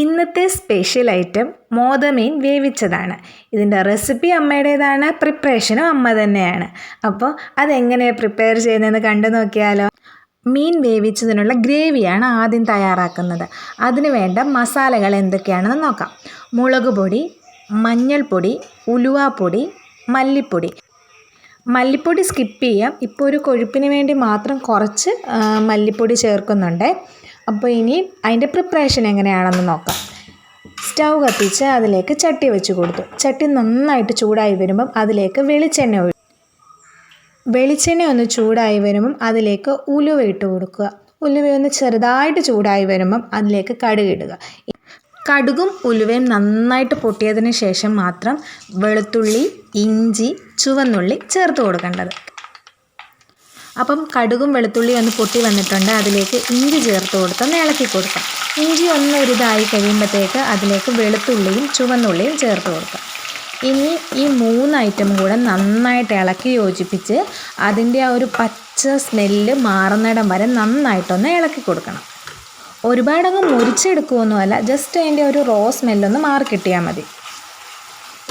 ഇന്നത്തെ special item മോദമീൻ വേവിച്ചതാണ്. ഇതിന്റെ recipe അമ്മയുടേതാണ് പ്രിപ്പറേഷനും അമ്മ തന്നെയാണ്. അപ്പോൾ അതെങ്ങനെ പ്രിപ്പയർ ചെയ്യുന്നതെന്ന് കണ്ടു നോക്കിയാലോ. മീൻ വേവിച്ചതിനുള്ള ഗ്രേവിയാണ് ആദ്യം തയ്യാറാക്കുന്നത്. അതിന് വേണ്ട മസാലകൾ എന്തൊക്കെയാണെന്ന് നോക്കാം. മുളക് പൊടി മഞ്ഞൾപ്പൊടി ഉലുവാപ്പൊടി മല്ലിപ്പൊടി. മല്ലിപ്പൊടി സ്കിപ്പ് ചെയ്യാം. ഇപ്പോൾ ഒരു കൊഴുപ്പിന് വേണ്ടി മാത്രം കുറച്ച് മല്ലിപ്പൊടി ചേർക്കുന്നുണ്ട്. അപ്പോൾ ഇനി അതിന്റെ പ്രിപ്പറേഷൻ എങ്ങനെയാണെന്ന് നോക്കാം. സ്റ്റൗ കത്തിച്ച് അതിലേക്ക് ചട്ടി വെച്ച് കൊടുത്തു. ചട്ടി നന്നായിട്ട് ചൂടായി വരുമ്പം അതിലേക്ക് വെളിച്ചെണ്ണ ഒഴി വെളിച്ചെണ്ണ ഒന്ന് ചൂടായി വരുമ്പം അതിലേക്ക് ഉലുവ ഇട്ട് കൊടുക്കുക. ഉലുവ ഒന്ന് ചെറുതായിട്ട് ചൂടായി വരുമ്പം അതിലേക്ക് കടുക് ഇടുക. കടുകും ഉലുവയും നന്നായിട്ട് പൊട്ടിയതിന് ശേഷം മാത്രം വെളുത്തുള്ളി ഇഞ്ചി ചുവന്നുള്ളി ചേർത്ത് കൊടുക്കേണ്ടത്. അപ്പം കടുകും വെളുത്തുള്ളിയും ഒന്ന് പൊട്ടി വന്നിട്ടുണ്ട്. അതിലേക്ക് ഇഞ്ചി ചേർത്ത് കൊടുത്ത് ഇളക്കി കൊടുക്കാം. ഇഞ്ചി ഒന്ന് ഒരിതായി കഴിയുമ്പോഴത്തേക്ക് അതിലേക്ക് വെളുത്തുള്ളിയും ചുവന്നുള്ളിയും ചേർത്ത് കൊടുക്കാം. ഇനി ഈ മൂന്ന് ഐറ്റം കൂടെ നന്നായിട്ട് ഇളക്കി യോജിപ്പിച്ച് അതിന്റെ ആ ഒരു പച്ച സ്മെല്ല് മാറുന്നിടം വരെ നന്നായിട്ടൊന്ന് ഇളക്കി കൊടുക്കണം. ഒരുപാടങ്ങ് മുരിച്ചെടുക്കുകയൊന്നുമല്ല ജസ്റ്റ് അതിന്റെ ഒരു റോ സ്മെല്ലൊന്ന് മാറി കിട്ടിയാൽ മതി.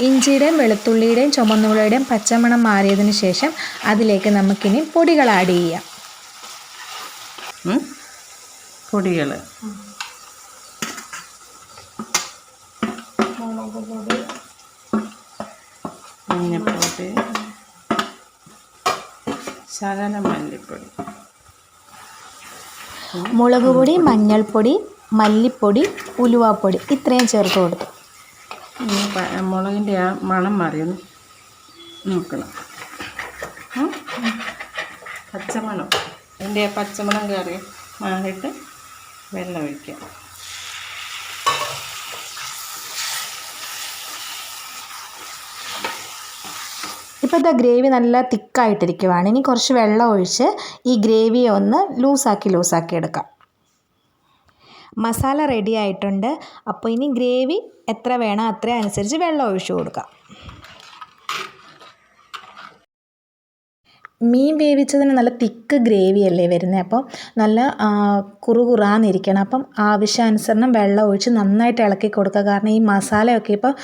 ഇഞ്ചിയുടെയും വെളുത്തുള്ളിയുടെയും ചുമന്നുള്ളിയുടെയും പച്ചമണം മാറിയതിന് ശേഷം അതിലേക്ക് നമുക്കിനി പൊടികൾ ആഡ് ചെയ്യാം. പൊടികൾ മഞ്ഞപ്പൊടി. ശകല മല്ലിപ്പൊടി. മുളക് പൊടി മഞ്ഞൾപ്പൊടി മല്ലിപ്പൊടി ഉലുവാപ്പൊടി ഇത്രയും ചേർത്ത് കൊടുത്തു. മുളകിന്റെ ആ മണം മാറിയൊന്ന് നോക്കണം. പച്ചമണം. അതിന്റെ പച്ചമണം കയറി മാറിയിട്ട് വെള്ളം ഒഴിക്കാം ഇപ്പോൾ ഇതാ ഗ്രേവി നല്ല തിക്കായിട്ടിരിക്കുവാണ്. ഇനി കുറച്ച് വെള്ളം ഒഴിച്ച് ഈ ഗ്രേവിയെ ഒന്ന് ലൂസാക്കി ലൂസാക്കി എടുക്കാം. മസാല റെഡി ആയിട്ടുണ്ട്. അപ്പോൾ ഇനി ഗ്രേവി എത്ര വേണം അത്ര അനുസരിച്ച് വെള്ളം ഒഴിച്ചു കൊടുക്കാം. മീൻ വേവിച്ചതിന് നല്ല തിക്ക് ഗ്രേവി അല്ലേ വരുന്നത് അപ്പം നല്ല കുറുകുറാന്നിരിക്കണം. അപ്പം ആവശ്യാനുസരണം വെള്ളം ഒഴിച്ച് നന്നായിട്ട് ഇളക്കി കൊടുക്കുക. കാരണം ഈ മസാലയൊക്കെ ഇപ്പോൾ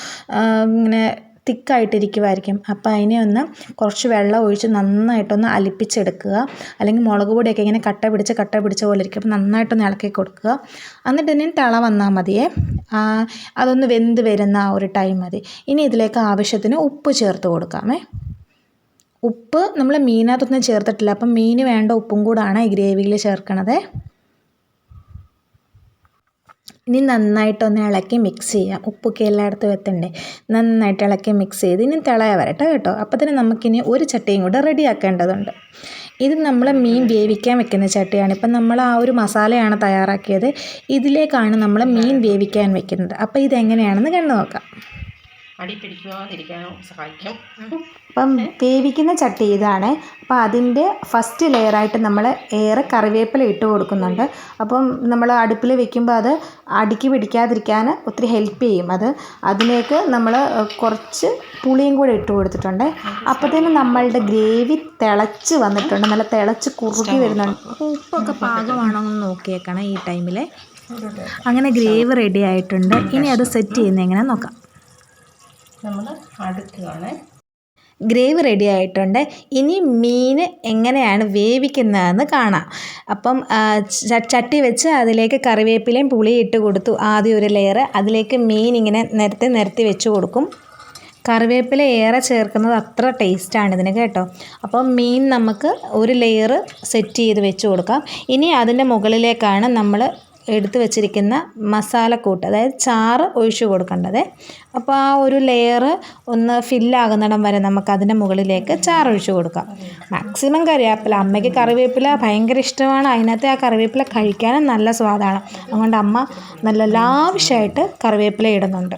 ഇങ്ങനെ തിക്കായിട്ടിരിക്കുമായിരിക്കും അപ്പോൾ അതിനെ ഒന്ന് കുറച്ച് വെള്ളം ഒഴിച്ച് നന്നായിട്ടൊന്ന് അലിപ്പിച്ചെടുക്കുക. അല്ലെങ്കിൽ മുളക് പൊടിയൊക്കെ ഇങ്ങനെ കട്ട പിടിച്ച് കട്ട പിടിച്ച പോലെ ഇരിക്കും. അപ്പോൾ നന്നായിട്ടൊന്ന് ഇളക്കി കൊടുക്കുക. എന്നിട്ട് ഇനി തള വന്നാൽ മതിയേ. അതൊന്ന് വെന്ത് വരുന്ന ആ ഒരു ടൈം മതി. ഇനി ഇതിലേക്ക് ആവശ്യത്തിന് ഉപ്പ് ചേർത്ത് കൊടുക്കാമേ. ഉപ്പ് നമ്മൾ മീനകത്തൊന്നും ചേർത്തിട്ടില്ല. അപ്പം മീന് വേണ്ട ഉപ്പും കൂടാണ് ഈ ഗ്രേവിയിൽ ചേർക്കണത്. ഇനി നന്നായിട്ടൊന്ന് ഇളക്കി മിക്സ് ചെയ്യാം. ഉപ്പൊക്കെ എല്ലായിടത്തും എത്തണ്ടേ? നന്നായിട്ട് ഇളക്കി മിക്സ് ചെയ്ത് ഇനി തിളയ വരട്ടെ കേട്ടോ. അപ്പോൾ തന്നെ നമുക്കിനി ഒരു ചട്ടിയും കൂടെ റെഡിയാക്കേണ്ടതുണ്ട് ഇത് നമ്മൾ മീൻ വേവിക്കാൻ വെക്കുന്ന ചട്ടിയാണ്. ഇപ്പം നമ്മൾ ആ ഒരു മസാലയാണ് തയ്യാറാക്കിയത്. ഇതിലേക്കാണ് നമ്മൾ മീൻ വേവിക്കാൻ വെക്കുന്നത്. അപ്പോൾ ഇതെങ്ങനെയാണെന്ന് കണ്ടു നോക്കാം. അടി സഹായിക്കും. അപ്പം വേവിക്കുന്ന ചട്ടി ഇതാണ്. അപ്പോൾ അതിന്റെ ഫസ്റ്റ് ലെയറായിട്ട് നമ്മൾ ഏറെ കറിവേപ്പില ഇട്ട് കൊടുക്കുന്നുണ്ട്. അപ്പം നമ്മൾ അടുപ്പിൽ വെക്കുമ്പോൾ അത് അടുക്കി പിടിക്കാതിരിക്കാൻ ഒത്തിരി ഹെൽപ്പ് ചെയ്യും അത്. അതിലേക്ക് നമ്മൾ കുറച്ച് പുളിയും കൂടെ ഇട്ട് കൊടുത്തിട്ടുണ്ട്. അപ്പോഴത്തേനും നമ്മളുടെ ഗ്രേവി തിളച്ച് വന്നിട്ടുണ്ട്. നല്ല തിളച്ച് കുറുകി വരുന്നുണ്ട്. ഉപ്പൊക്കെ പാകമാണോ എന്ന് നോക്കിയേക്കണം ഈ ടൈമിൽ അങ്ങനെ ഗ്രേവി റെഡി ആയിട്ടുണ്ട്. ഇനി അത് സെറ്റ് ചെയ്യുന്ന എങ്ങനെ നോക്കാം. നമ്മൾ അടുക്കുകയാണ് ഗ്രേവി റെഡി ആയിട്ടുണ്ട്. ഇനി മീൻ എങ്ങനെയാണ് വേവിക്കുന്നതെന്ന് കാണാം. അപ്പം ചട്ടി വെച്ച് അതിലേക്ക് കറിവേപ്പിലയും പുളിയും ഇട്ട് കൊടുത്തു. ആദ്യം ഒരു ലെയർ അതിലേക്ക് മീൻ ഇങ്ങനെ നിരത്തി നിരത്തി വെച്ച് കൊടുക്കും. കറിവേപ്പില ഏറെ ചേർക്കുന്നത് അത്ര ടേസ്റ്റാണ് ഇതിന് കേട്ടോ. അപ്പം മീൻ നമുക്ക് ഒരു ലെയർ സെറ്റ് ചെയ്ത് വെച്ച് കൊടുക്കാം. ഇനി അതിന്റെ മുകളിലേക്കാണ് നമ്മൾ എടുത്ത് വെച്ചിരിക്കുന്ന മസാലക്കൂട്ട് അതായത് ചാറ് ഒഴിച്ചു കൊടുക്കേണ്ടത്. അപ്പോൾ ആ ഒരു ലെയർ ഒന്ന് ഫില്ലാകുന്നിടം വരെ നമുക്ക് അതിന്റെ മുകളിലേക്ക് ചാറ് ഒഴിച്ചു കൊടുക്കാം. മാക്സിമം കറിവേപ്പില അമ്മയ്ക്ക് കറിവേപ്പില ഭയങ്കര ഇഷ്ടമാണ്. അതിനകത്ത് ആ കറിവേപ്പില കഴിക്കാനും നല്ല സ്വാദാണ്. അതുകൊണ്ട് അമ്മ നല്ല ലാവിഷായിട്ട് കറിവേപ്പില ഇടുന്നുണ്ട്.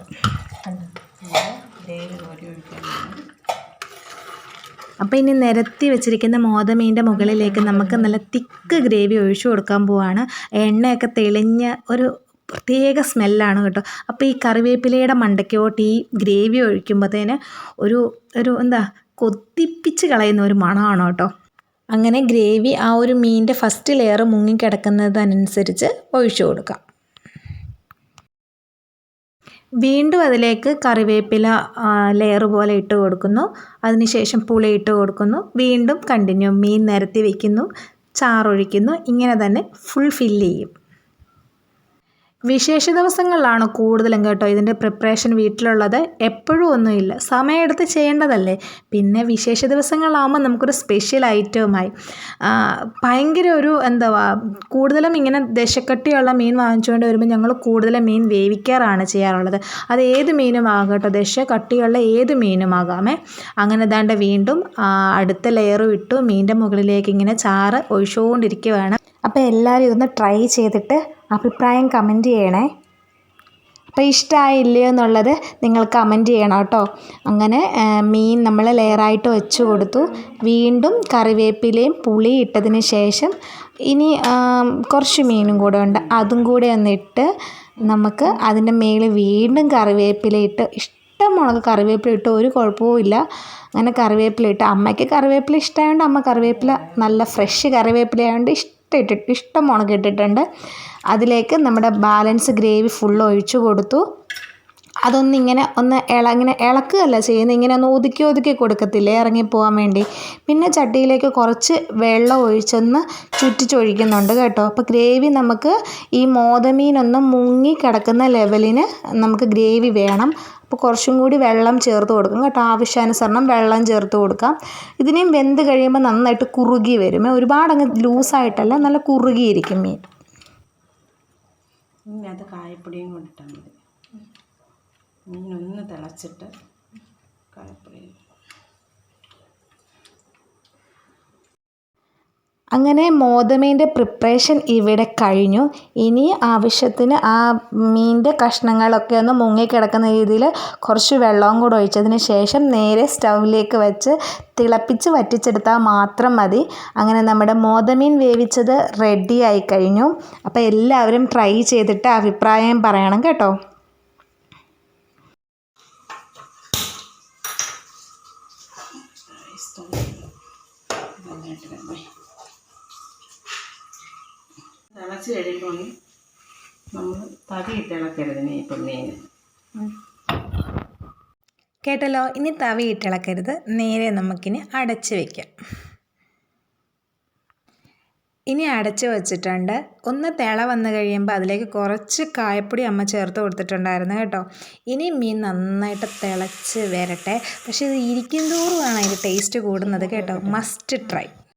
അപ്പോൾ ഇനി നിരത്തി വെച്ചിരിക്കുന്ന മോദമീന്റെ മുകളിലേക്ക് നമുക്ക് നല്ല തിക്ക് ഗ്രേവി ഒഴിച്ചു കൊടുക്കാൻ പോവാണ്. എണ്ണയൊക്കെ തെളിഞ്ഞ ഒരു പ്രത്യേക സ്മെല്ലാണ് കേട്ടോ. അപ്പോൾ ഈ കറിവേപ്പിലയുടെ മണ്ടയ്ക്കോട്ട് ഈ ഗ്രേവി ഒഴിക്കുമ്പോഴത്തേന് ഒരു ഒരു എന്താ കൊത്തിപ്പിച്ച് കളയുന്ന ഒരു മണമാണ് കേട്ടോ. അങ്ങനെ ഗ്രേവി ആ ഒരു മീനിന്റെ ഫസ്റ്റ് ലെയർ മുങ്ങിക്കിടക്കുന്നതനുസരിച്ച് ഒഴിച്ചു കൊടുക്കാം. വീണ്ടും അതിലേക്ക് കറിവേപ്പില ലെയർ പോലെ ഇട്ട് കൊടുക്കുന്നു. അതിനുശേഷം പുളി ഇട്ട് കൊടുക്കുന്നു. വീണ്ടും കണ്ടിന്യൂ മീൻ നിരത്തി വയ്ക്കുന്നു ചാറൊഴിക്കുന്നു. ഇങ്ങനെ തന്നെ ഫുൾ ഫില്ല് ചെയ്യും. വിശേഷ ദിവസങ്ങളിലാണ് കൂടുതലും കേട്ടോ ഇതിന്റെ പ്രിപ്പറേഷൻ വീട്ടിലുള്ളത്. എപ്പോഴും ഒന്നുമില്ല. സമയമെടുത്ത് ചെയ്യേണ്ടതല്ലേ? പിന്നെ വിശേഷ ദിവസങ്ങളാകുമ്പോൾ നമുക്കൊരു സ്പെഷ്യൽ ഐറ്റവുമായി ഭയങ്കര ഒരു എന്തുവാ കൂടുതലും ഇങ്ങനെ ദശക്കട്ടിയുള്ള മീൻ വാങ്ങിച്ചുകൊണ്ട് വരുമ്പോൾ ഞങ്ങൾ കൂടുതലും മീൻ വേവിക്കാറാണ് ചെയ്യാറുള്ളത്. അത് ഏത് മീനും ആകാം കേട്ടോ? ദശ കട്ടിയുള്ള ഏത് മീനും ആകാമേ? അങ്ങനെ ദാണ്ട് വീണ്ടും അടുത്ത ലെയറും ഇട്ടു മീനിന്റെ മുകളിലേക്ക് ഇങ്ങനെ ചാറ് ഒഴിച്ചുകൊണ്ടിരിക്കുകയാണ് അപ്പോൾ എല്ലാവരും ഇതൊന്ന് ട്രൈ ചെയ്തിട്ട് അഭിപ്രായം കമന്റ് ചെയ്യണേ. അപ്പോൾ ഇഷ്ടമായില്ലയോ എന്നുള്ളത് നിങ്ങൾ കമന്റ് ചെയ്യണം കേട്ടോ. അങ്ങനെ മീൻ നമ്മൾ ലെയറായിട്ട് വെച്ച് കൊടുത്തു. വീണ്ടും കറിവേപ്പിലയും പുളി ഇട്ടതിന് ശേഷം ഇനി കുറച്ച് മീനും കൂടെ ഉണ്ട്. അതും കൂടെ ഒന്നിട്ട് നമുക്ക് അതിന്റെ മേളിൽ വീണ്ടും കറിവേപ്പില ഇട്ട് ഇഷ്ടം മുളക് കറിവേപ്പില ഇട്ട് ഒരു കുഴപ്പവും ഇല്ല. അങ്ങനെ കറിവേപ്പില ഇട്ട് അമ്മയ്ക്ക് കറിവേപ്പില ഇഷ്ടമായതുകൊണ്ട് അമ്മ കറിവേപ്പില നല്ല ഫ്രഷ് കറിവേപ്പില ആയതുകൊണ്ട് ഇഷ്ടം ഇട്ടിട്ട് ഇഷ്ടം മുളക് ഇട്ടിട്ടുണ്ട് അതിലേക്ക് നമ്മുടെ ബാലൻസ് ഗ്രേവി ഫുൾ ഒഴിച്ചു കൊടുത്തു. അതൊന്നിങ്ങനെ ഒന്ന് ഇള ഇങ്ങനെ ഇളക്കുകയല്ല ചെയ്യുന്നത്. ഇങ്ങനെ ഒന്ന് ഒതുക്കി ഒതുക്കി കൊടുക്കത്തില്ലേ? ഇറങ്ങിപ്പോകാൻ വേണ്ടി. പിന്നെ ചട്ടിയിലേക്ക് കുറച്ച് വെള്ളം ഒഴിച്ചൊന്ന് ചുറ്റിച്ചൊഴിക്കുന്നുണ്ട് കേട്ടോ. അപ്പോൾ ഗ്രേവി നമുക്ക് ഈ മോതമീനൊന്ന് മുങ്ങി കിടക്കുന്ന ലെവലിന് നമുക്ക് ഗ്രേവി വേണം. അപ്പോൾ കുറച്ചും കൂടി വെള്ളം ചേർത്ത് കൊടുക്കും കേട്ടോ. ആവശ്യാനുസരണം വെള്ളം ചേർത്ത് കൊടുക്കാം. ഇതിനെയും വെന്ത് കഴിയുമ്പോൾ നന്നായിട്ട് കുറുകി വരും. ഒരുപാട് അങ്ങ് ലൂസായിട്ടല്ല നല്ല കുറുകിയിരിക്കും മീൻ. ഇനി അത് കായപ്പൊടിയും കൊണ്ടിട്ടാൽ മതി. മീൻ ഒന്ന് തിളച്ചിട്ട് കായപ്പൊടി അങ്ങനെ മോദമീന്റെ പ്രിപ്പറേഷൻ ഇവിടെ കഴിഞ്ഞു. ഇനി ആവശ്യത്തിന് ആ മീനിന്റെ കഷ്ണങ്ങളൊക്കെ ഒന്ന് മുങ്ങിക്കിടക്കുന്ന രീതിയിൽ കുറച്ച് വെള്ളവും കൂടെ ഒഴിച്ചതിന് ശേഷം നേരെ സ്റ്റൗവിലേക്ക് വെച്ച് തിളപ്പിച്ച് വറ്റിച്ചെടുത്താൽ മാത്രം മതി. അങ്ങനെ നമ്മുടെ മോദമീൻ വേവിച്ചത് റെഡി ആയി കഴിഞ്ഞു. അപ്പോൾ എല്ലാവരും ട്രൈ ചെയ്തിട്ട് അഭിപ്രായം പറയണം കേട്ടോ. തിളച്ച് കഴിയുമ്പോൾ നമ്മൾ തവിയിട്ട് ഇളക്കരുത് മീൻ ഇപ്പം മീൻ കേട്ടല്ലോ? ഇനി തവി ഇളക്കരുത്. നേരെ നമുക്കിനി അടച്ച് വയ്ക്കാം ഇനി അടച്ച് വെച്ചിട്ടുണ്ട്. ഒന്ന് തിള വന്നു കഴിയുമ്പോൾ അതിലേക്ക് കുറച്ച് കായപ്പൊടി അമ്മ ചേർത്ത് കൊടുത്തിട്ടുണ്ടായിരുന്നു കേട്ടോ. ഇനി മീൻ നന്നായിട്ട് തിളച്ച് വരട്ടെ. പക്ഷേ ഇത് ഇരിക്കും തോറുമാണ് അതിന്റെ ടേസ്റ്റ് കൂടുന്നത് കേട്ടോ. Must try